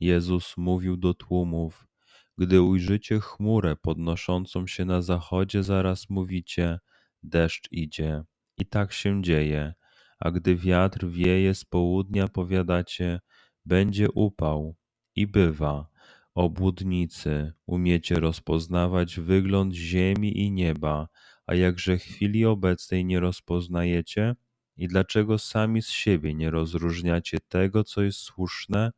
Jezus mówił do tłumów: Gdy ujrzycie chmurę podnoszącą się na zachodzie, zaraz mówicie: deszcz idzie. I tak się dzieje. A gdy wiatr wieje z południa, powiadacie: będzie upał. I bywa. Obłudnicy, umiecie rozpoznawać wygląd ziemi i nieba, a jakże chwili obecnej nie rozpoznajecie? I dlaczego sami z siebie nie rozróżniacie tego, co jest słuszne?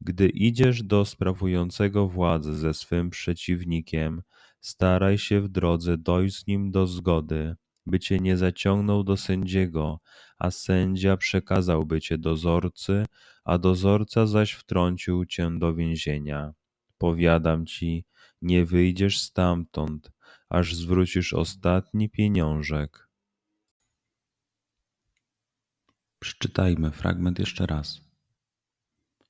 Gdy idziesz do sprawującego władzę ze swym przeciwnikiem, staraj się w drodze dojść z nim do zgody, by cię nie zaciągnął do sędziego, a sędzia przekazałby cię dozorcy, a dozorca zaś wtrącił cię do więzienia. Powiadam ci, nie wyjdziesz stamtąd, aż zwrócisz ostatni pieniążek. Przeczytajmy fragment jeszcze raz.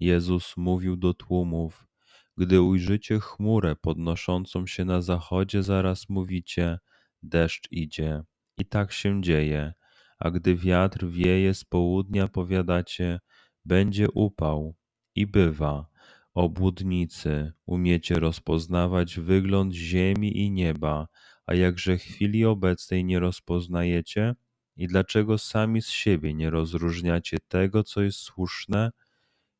Jezus mówił do tłumów: Gdy ujrzycie chmurę podnoszącą się na zachodzie, zaraz mówicie: deszcz idzie. I tak się dzieje. A gdy wiatr wieje z południa, powiadacie: będzie upał. I bywa. Obłudnicy, umiecie rozpoznawać wygląd ziemi i nieba, a jakże chwili obecnej nie rozpoznajecie? I dlaczego sami z siebie nie rozróżniacie tego, co jest słuszne?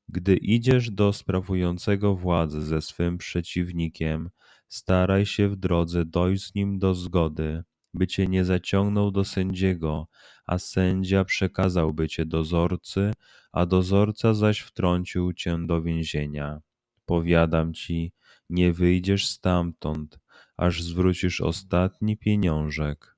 Gdy idziesz do sprawującego władzę ze swym przeciwnikiem, staraj się w drodze dojść z nim do zgody, by cię nie zaciągnął do sędziego, a sędzia przekazałby cię dozorcy, a dozorca zaś wtrącił cię do więzienia. Powiadam ci, nie wyjdziesz stamtąd, aż zwrócisz ostatni pieniążek.